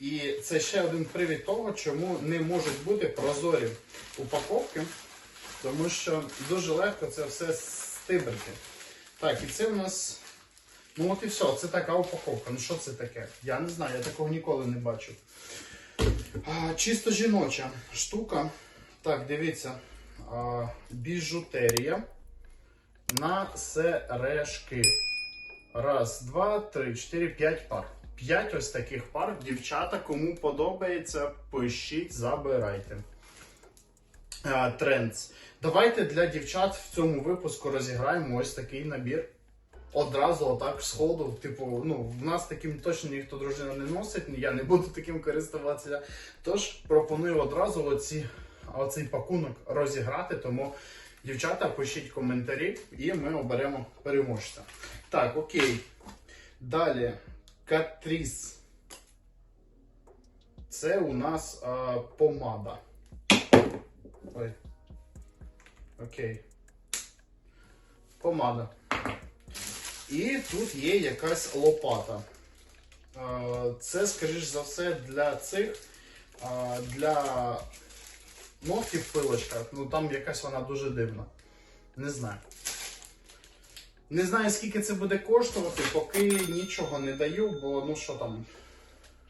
І це ще один привід того, чому не можуть бути прозорі упаковки, тому що дуже легко це все стибрити. Так, і це у нас. Ну от і все, це така упаковка. Ну що це таке? Я не знаю, я такого ніколи не бачив. А, чисто жіноча штука. Так, дивіться. А, біжутерія на сережки. Раз, два, три, чотири, п'ять пар. П'ять ось таких пар. Дівчата, кому подобається, пишіть, забирайте. А, Трендс. Давайте для дівчат в цьому випуску розіграємо ось такий набір. Одразу отак сходу. Типу, ну, в нас таким точно ніхто дружина не носить, я не буду таким користуватися. Тож пропоную одразу оці, оцей пакунок розіграти. Тому, дівчата, пишіть коментарі і ми оберемо переможця. Так, окей. Далі. Катріс. Це у нас а, помада. Ой. Окей. Помада. І тут є якась лопата. Це, скоріш за все, для цих, для ногтів пилочка. Ну там якась вона дуже дивна. Не знаю. Не знаю, скільки це буде коштувати, поки нічого не даю, бо ну що там.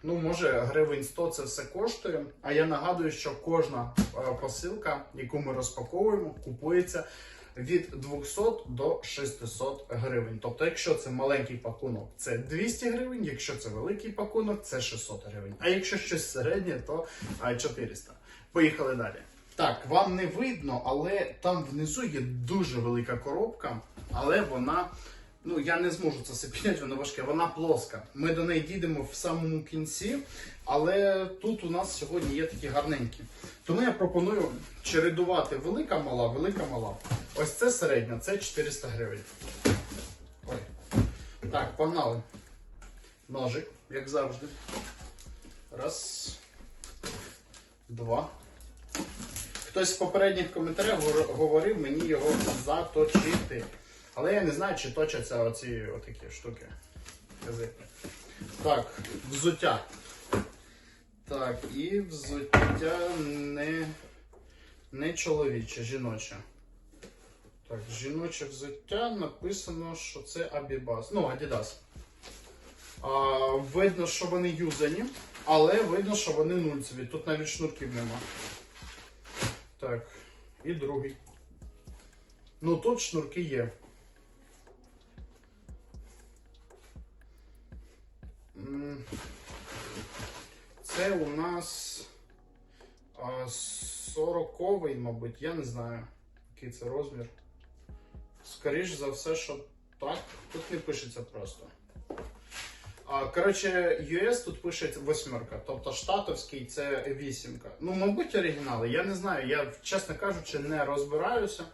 Ну, може, гривень 100 це все коштує. А я нагадую, що кожна е, посилка, яку ми розпаковуємо, купується від 200 до 600 гривень. Тобто, якщо це маленький пакунок, це 200 гривень, якщо це великий пакунок, це 600 гривень. А якщо щось середнє, то а, 400. Поїхали далі. Так, вам не видно, але там внизу є дуже велика коробка, але вона. Ну, я не зможу це все підняти, воно важке. Вона плоска. Ми до неї дійдемо в самому кінці, але тут у нас сьогодні є такі гарненькі. Тому я пропоную чередувати велика мала, велика мала. Ось це середня, це 400 гривень. Ой. Так, погнали. Ножик, як завжди. Раз. Два. Хтось в попередніх коментарях говорив мені його заточити. Але я не знаю, чи точаться оці отакі штуки. Так, взуття. Так, і взуття не, не чоловіче, жіноче. Так, жіноче взуття написано, що це Abibas. Ну, Adidas. А, видно, що вони юзані, але видно, що вони нульцеві. Тут навіть шнурків нема. Так, і другий. Ну тут шнурки є. Це у нас а, 40 мабуть, я не знаю, який це розмір. Скоріш за все, що так. Тут не пишеться просто. Коротше, US тут пише восьмерка, тобто штатовський це вісімка. Ну, мабуть, оригінали. Я не знаю, я, чесно кажучи, не розбираюся.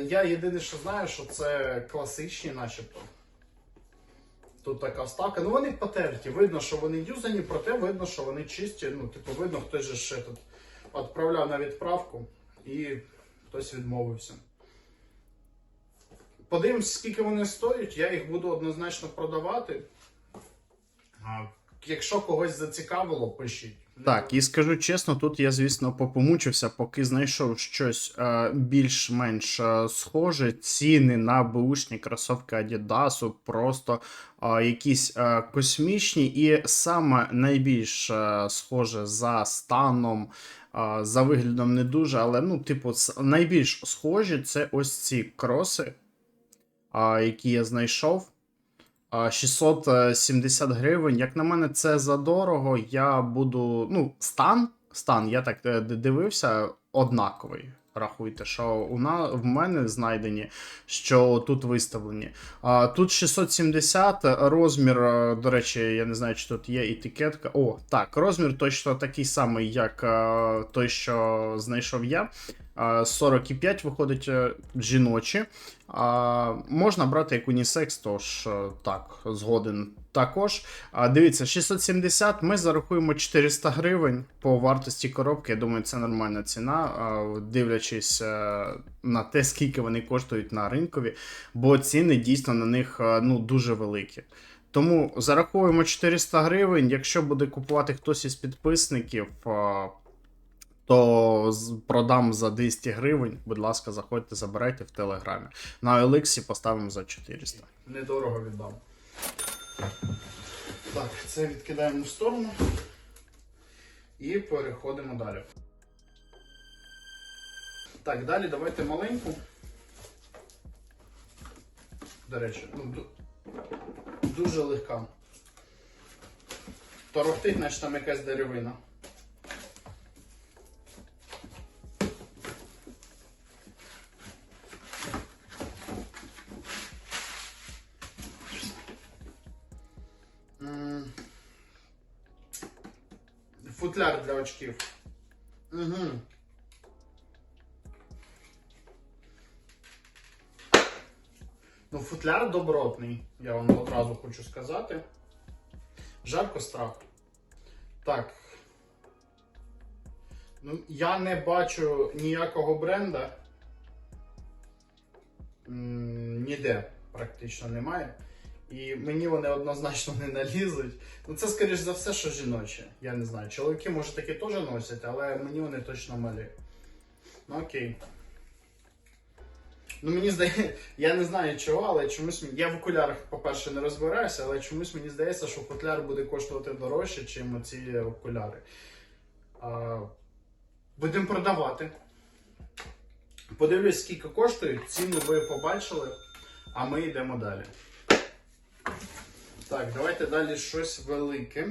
Я єдине, що знаю, що це класичні, начебто. Тут така вставка. Ну вони потерті. Видно, що вони юзані, проте видно, що вони чисті. Ну, типу, видно, хтось же ще тут відправляв на відправку і хтось відмовився. Подивимось, скільки вони стоять, я їх буду однозначно продавати. Якщо когось зацікавило, пишіть. Так, і скажу чесно, тут я, звісно, попомучився, поки знайшов щось е, більш-менш е, схоже. Ціни на беушні кросовки Adidas просто е, якісь е, космічні, і саме найбільш е, схоже за станом, е, за виглядом не дуже, але ну, типу, найбільш схожі це ось ці кроси, е, які я знайшов. А, 670 гривень. Як на мене, це задорого. Я буду. Ну, стан, стан, я так е, дивився, однаковий. Рахуйте, що у на, в мене знайдені, що тут виставлені. А, тут 670 розмір, е, до речі, я не знаю, чи тут є етикетка. О, так, розмір точно такий самий, як е, той, що знайшов я. А, 45 виходить е, жіночі. А, можна брати як унісекс, тож е, так, згоден також. А, дивіться, 670 ми зарахуємо 400 гривень по вартості коробки. Я думаю, це нормальна ціна, а, дивлячись е, на те, скільки вони коштують на ринкові, бо ціни дійсно на них ну, дуже великі. Тому зараховуємо 400 гривень. Якщо буде купувати хтось із підписників, то продам за 200 гривень. Будь ласка, заходьте, забирайте в телеграмі. На Еликсі поставимо за 400. Недорого віддам. Так, це відкидаємо в сторону. І переходимо далі. Так, далі давайте маленьку. До речі, ну, дуже легка. Торохтить, наче там якась деревина. Очків. Угу. Ну, футляр добротний, я вам одразу хочу сказати. Жарко страх. Так. Ну, я не бачу ніякого бренда. Ніде практично немає. І мені вони однозначно не налізуть. Ну, це, скоріш за все, що жіноче. Я не знаю. Чоловіки, може, такі теж носять, але мені вони точно малі. Ну окей. Ну, мені здається, я не знаю чого, але чомусь я в окулярах, по-перше, не розбираюся, але чомусь мені здається, що футляр буде коштувати дорожче, ніж оці окуляри. А, будемо продавати. Подивлюсь, скільки коштують. Ціну ви побачили, а ми йдемо далі. Так, давайте далі щось велике.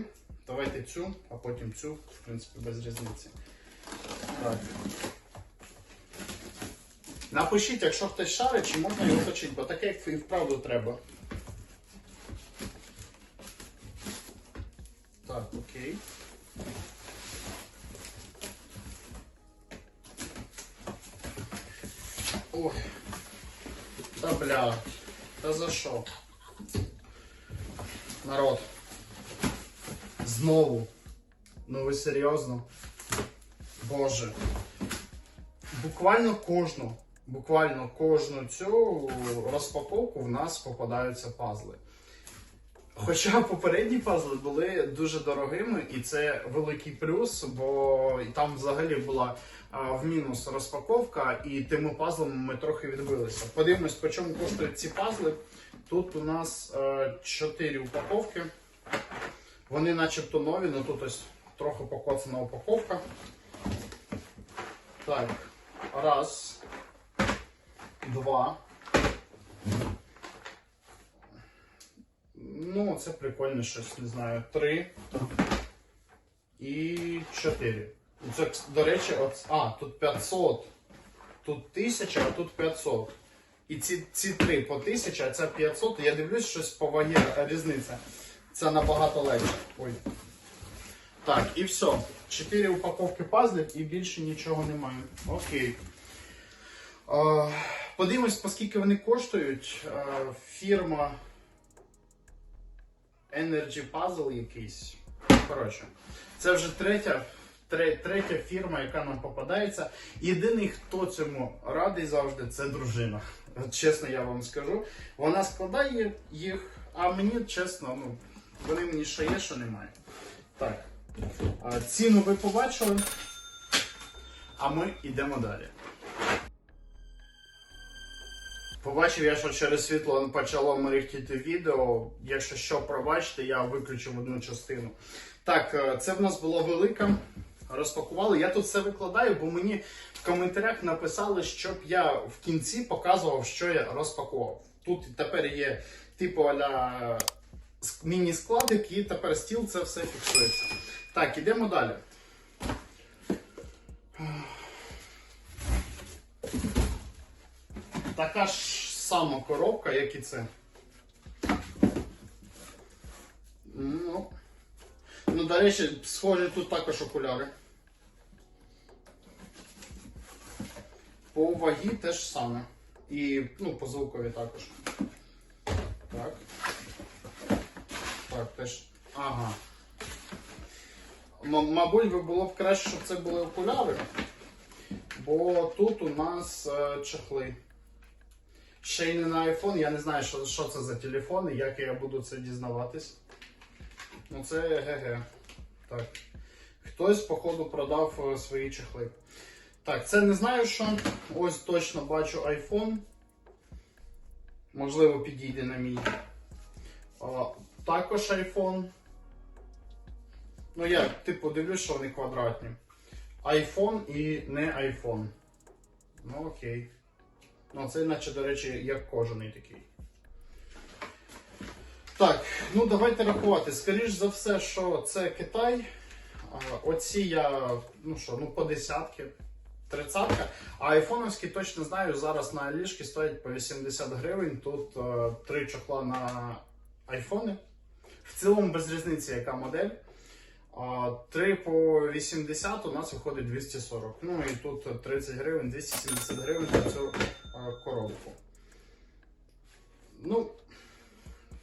Давайте цю, а потім цю, в принципі, без різниці. Так. Напишіть, якщо хтось шарить, чи можна його точити, бо таке як і вправду треба. Так, окей. Ой. Та бля. Та за що? Народ. Знову. Ну ви серйозно? Боже. Буквально кожну, буквально кожну цю розпаковку в нас попадаються пазли. Хоча попередні пазли були дуже дорогими, і це великий плюс, бо там взагалі була а, в мінус розпаковка, і тими пазлами ми трохи відбилися. Подивимось, по чому коштують ці пазли. Тут у нас 4 упаковки. Вони начебто нові, але тут ось трохи покоцана упаковка. Так, раз, два. Ну, це прикольно щось, не знаю. Три і чотири. Це, до речі, от, а, тут 500. Тут 1000, а тут 500. І ці, ці три по 1000, а це 500. Я дивлюсь, щось по вагі різниця. Це набагато легше. Ой. Так, і все. Чотири упаковки пазлів і більше нічого немає. Окей. Е, подивимось, по скільки вони коштують. Е, фірма Energy Puzzle якийсь. Коротше, це вже третя, тре- третя фірма, яка нам попадається. Єдиний, хто цьому радий завжди, це дружина. Чесно, я вам скажу. Вона складає їх, а мені чесно, ну, вони мені що є, що немає. Так. Ціну ви побачили, а ми йдемо далі. Побачив я, що через світло почало мерехтіти відео. Якщо що пробачте, я виключив одну частину. Так, е, це в нас була велика. Розпакували. Я тут все викладаю, бо мені в коментарях написали, щоб я в кінці показував, що я розпакував. Тут тепер є типу аля міні-складик, і тепер стіл це все фіксується. Так, ідемо далі. Така ж сама коробка, як і це. Ну, ну до речі, схожі тут також окуляри. По вагі теж саме. І ну, по звукові також. Так. Так, теж. Ага. М- мабуть, було б краще, щоб це були окуляри. Бо тут у нас е, чехли. ще й не на iPhone. Я не знаю, що, що це за телефон і як я буду це дізнаватись. Ну це ГГ. Так. Хтось, походу, продав е, свої чехли. Так, це не знаю що. Ось точно бачу iPhone. Можливо, підійде на мій. А, також iPhone. Ну я, типу, дивлюсь, що вони квадратні. iPhone і не iPhone. Ну окей. Ну, це наче, до речі, як кожаний такий. Так, ну давайте рахувати. Скоріш за все, що це Китай. Оці я, ну що, ну по десятки. Тридцятка. А айфоновські точно знаю, зараз на Алішки стоять по 80 гривень. Тут е, три чохла на айфони. В цілому без різниці, яка модель. А, 3 по 80 у нас виходить 240. Ну і тут 30 гривень, 270 гривень за цю е, коробку. Ну,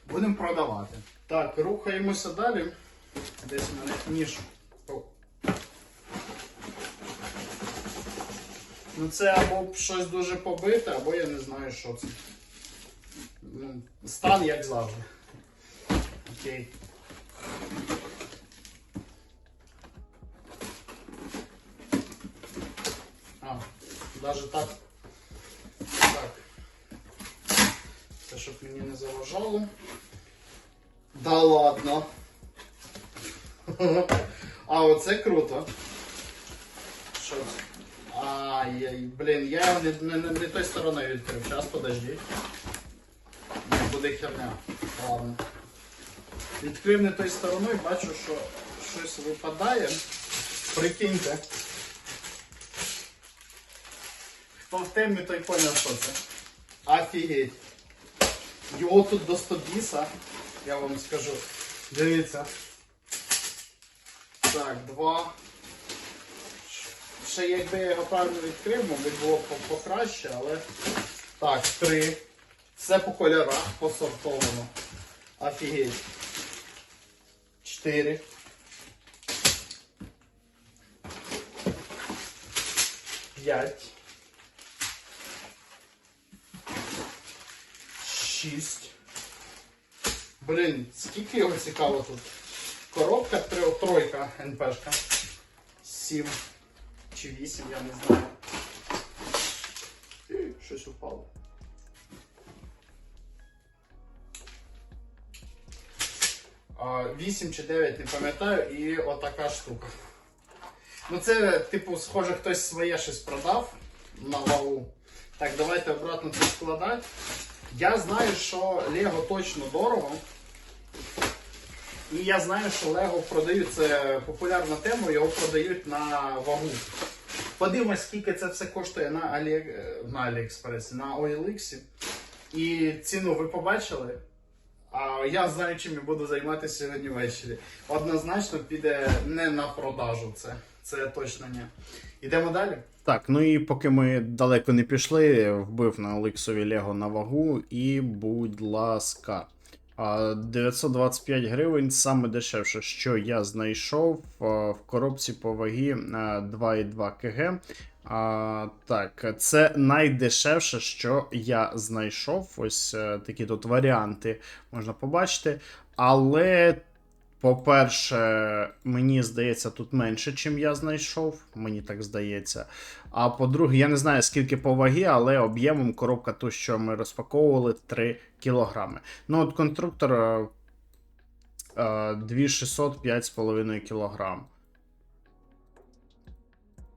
будемо продавати. Так, рухаємося далі. Десь в мене ніж. Ну це або щось дуже побите, або я не знаю, що це. Ну, стан як завжди. Окей. А, так. Так. Це щоб мені не заважало. Да ладно. А, оце круто. Що це? Ай, блін, я не, не, не, не той стороною відкрив. Зараз подожди. Буде херня. Ладно. Відкрив не той стороною, бачу, що щось випадає. Прикиньте. Хто в той поняв, що це. Офігеть. Його тут до 100 біса, я вам скажу. Дивіться. Так, два. Ще якби я його правильно відкрив, мабуть, було б покраще, але. Так, три. Все по кольорах посортовано. Офігеть. Чотири. П'ять. Шість. Блін, скільки його цікаво тут. Коробка три- тройка НПшка. Сім чи вісім, я не знаю. І, Щось упало. А, Вісім чи дев'ять, не пам'ятаю, і отака штука. Ну це, типу, схоже, хтось своє щось продав на вагу. Так, давайте обратно це складати. Я знаю, що Лего точно дорого. І я знаю, що Лего продають, це популярна тема, його продають на вагу. Подивимось, скільки це все коштує на, Алі... на Аліекспресі, на OLX. І ціну ви побачили. А я знаю, чим я буду займатися сьогодні ввечері. Однозначно піде не на продажу це. Це точно ні. Ідемо далі. Так, ну і поки ми далеко не пішли, вбив на Олексові Лего на вагу, і будь ласка. 925 гривень саме дешевше, що я знайшов в коробці по вагі 2,2 кг. А, так, це найдешевше, що я знайшов. Ось е, такі тут варіанти можна побачити. Але по-перше, мені здається, тут менше, чим я знайшов. Мені так здається. А по-друге, я не знаю, скільки по вагі, але об'ємом коробка ту, що ми розпаковували, 3 кілограми. Ну, от конструктор е, е, 2600 5,5 кілограм.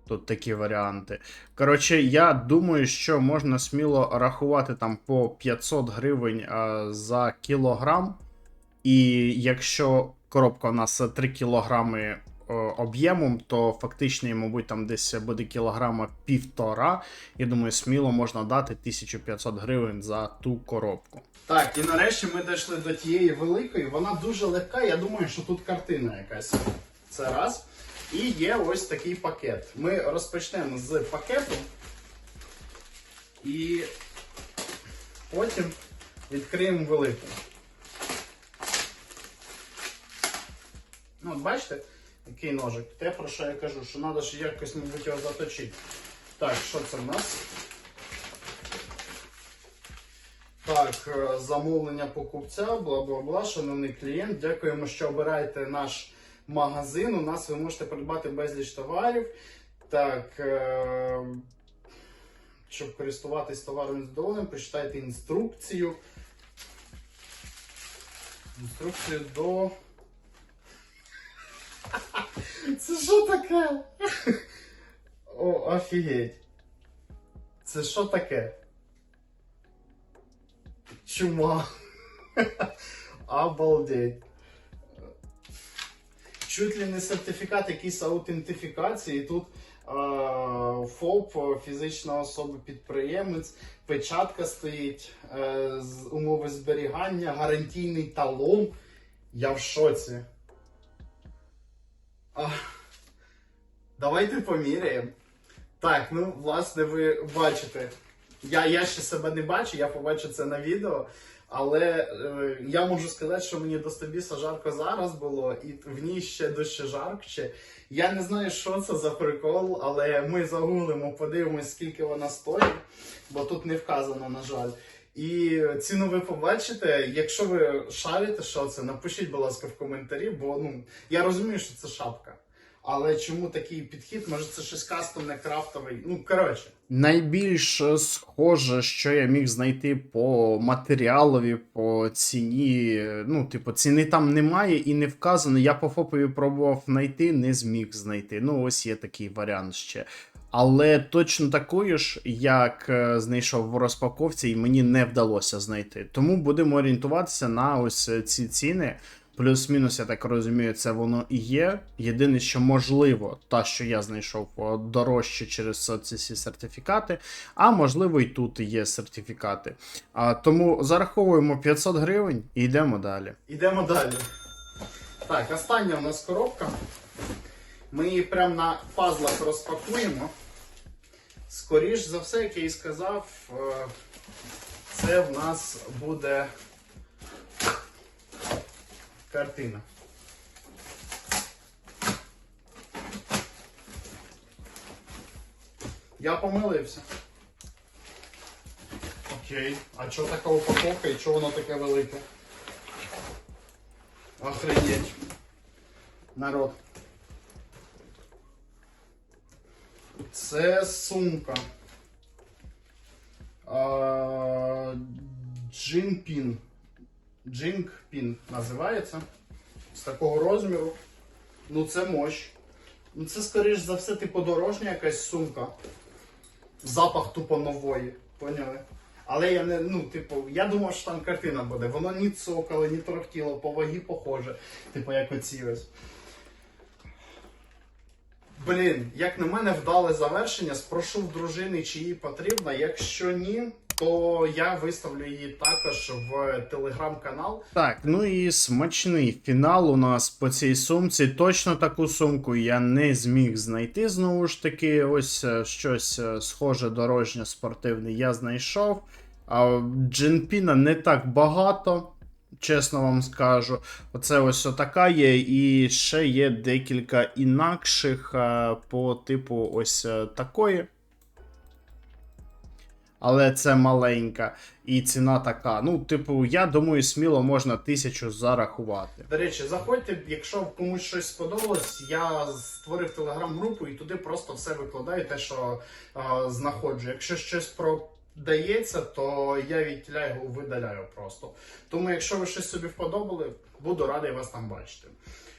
Тут такі варіанти. Коротше, я думаю, що можна сміло рахувати там по 500 гривень е, за кілограм. І якщо коробка у нас 3 кілограми е, об'ємом, то фактично, мабуть, там десь буде кілограма півтора. Я думаю, сміло можна дати 1500 гривень за ту коробку. Так, і нарешті ми дійшли до тієї великої. Вона дуже легка. Я думаю, що тут картина якась. Це раз. І є ось такий пакет. Ми розпочнемо з пакету. І потім відкриємо велику. Ну, от бачите, який ножик. Те, про що я кажу, що треба ж якось, мабуть, його заточити. Так, що це в нас? Так, е, замовлення покупця, бла бла бла, шановний клієнт. Дякуємо, що обираєте наш магазин. У нас ви можете придбати безліч товарів. Так, е, щоб користуватись товаром задоволенням, прочитайте інструкцію. Інструкцію до. Це що таке? О, офігеть. Це що таке? Чума. Обалдеть. Чуть ли не сертифікат якийсь аутентифікації. Тут е, ФОП, фізична особа підприємець, печатка стоїть, е, умови зберігання, гарантійний талон. Я в шоці. Давайте поміряємо. Так, ну, власне, ви бачите. Я, я ще себе не бачу, я побачу це на відео. Але е, я можу сказати, що мені до стобіса жарко зараз було, і в ній ще дужче жарче. Я не знаю, що це за прикол, але ми загуглимо, подивимось, скільки вона стоїть, бо тут не вказано, на жаль. І ціну ви побачите. Якщо ви шарите, що це, напишіть, будь ласка, в коментарі, бо ну я розумію, що це шапка. Але чому такий підхід? Може, це щось кастомне, крафтовий. Ну, коротше. Найбільш схоже, що я міг знайти по матеріалові, по ціні. Ну, типу, ціни там немає і не вказано. Я по ФОПові пробував знайти, не зміг знайти. Ну, ось є такий варіант ще. Але точно такої ж, як е, знайшов в розпаковці, і мені не вдалося знайти. Тому будемо орієнтуватися на ось е, ці ціни. Плюс-мінус, я так розумію, це воно і є. Єдине, що можливо, та, що я знайшов дорожче через ці сертифікати, а можливо, і тут є сертифікати. А, тому зараховуємо 500 гривень і йдемо далі. Йдемо далі. Так, остання у нас коробка. Ми її прямо на пазлах розпакуємо. Скоріш за все, як я і сказав, е, це в нас буде картина. Я помилився. Окей. А чого така упаковка і чого воно таке велике? Охренеть. Народ. Це сумка. Джинпін. Джинкпін називається. З такого розміру. Ну це мощ. Ну це, скоріш за все, типу дорожня якась сумка. Запах тупо нової. Поняли? Але я не, ну, типу, я думав, що там картина буде. Воно ні цокало, ні торохтіло, по вагі похоже. Типу, як оці ось. Блін, як на мене, вдале завершення. Спрошу в дружини, чи їй потрібно. Якщо ні, то я виставлю її також в телеграм-канал. Так, ну і смачний фінал у нас по цій сумці. Точно таку сумку я не зміг знайти. Знову ж таки, ось е, щось е, схоже дорожнє спортивне я знайшов. А джинпіна не так багато. Чесно вам скажу, оце ось отака є, і ще є декілька інакших е, по типу ось е, такої. Але це маленька, і ціна така. Ну, типу, я думаю, сміло можна тисячу зарахувати. До речі, заходьте, якщо комусь щось сподобалось, я створив телеграм-групу і туди просто все викладаю, те, що е, знаходжу. Якщо щось продається, то я відтіля його видаляю просто. Тому, якщо ви щось собі вподобали, буду радий вас там бачити.